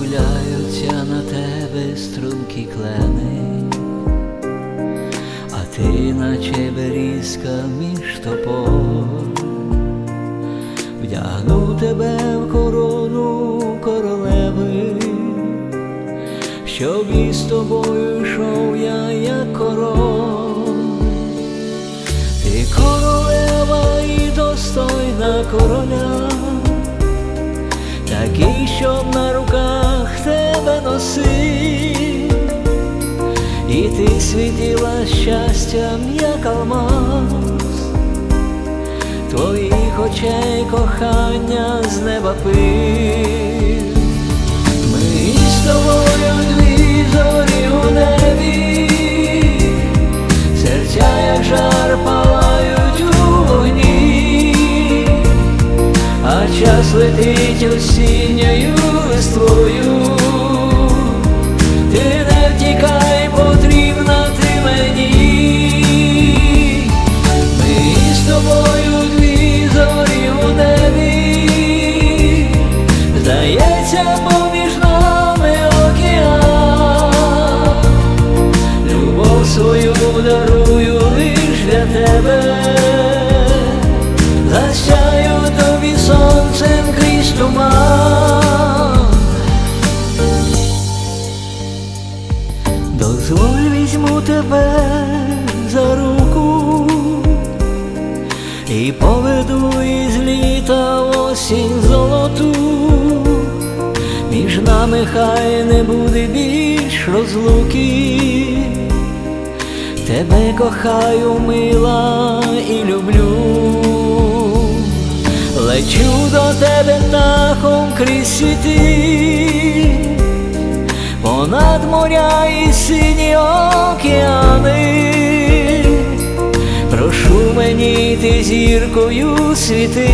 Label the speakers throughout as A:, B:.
A: Дивляються на тебе струнки клени, а ти, наче берізка між топор, вдягну тебе в корону королеви, щоб із тобою йшов я, як король, ти королева і достойна короля, такий, щоб народ носив, і ти світила щастям, як алмаз, твоїх очей кохання з неба пив. Ми з тобою дві зорі у небі, серця, як жар палають у вогні, а час летить осінньою листвою. Туман. Дозволь візьму тебе за руку і поведу із літа осінь золоту. Між нами хай не буде більш розлуки. Тебе кохаю, мила крізь світи, понад моря і сині океани. Прошу мені ти зіркою світи,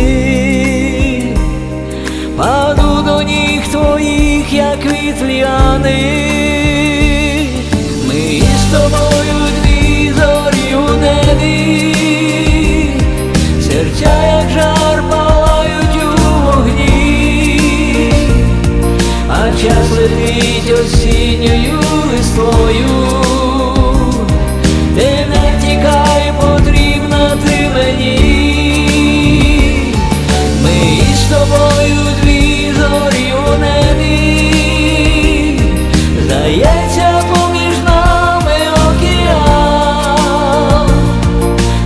A: паду до ніг твоїх, як. Ми здається, поміж нами океан.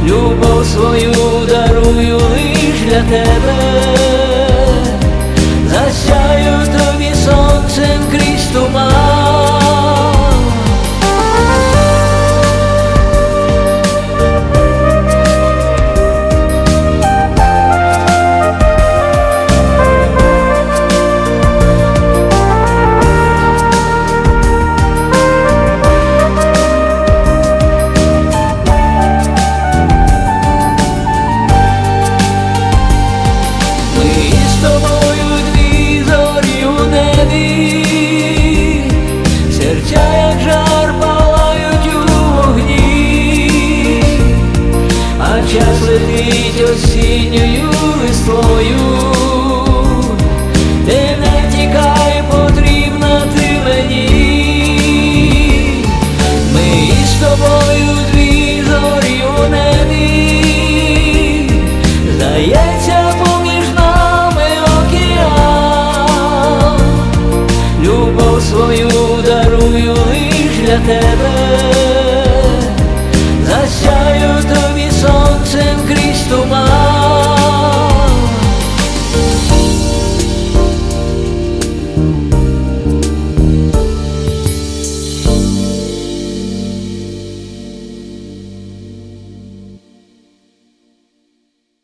A: Любов свою дарую лиш для тебе, осінньою листвою. Ти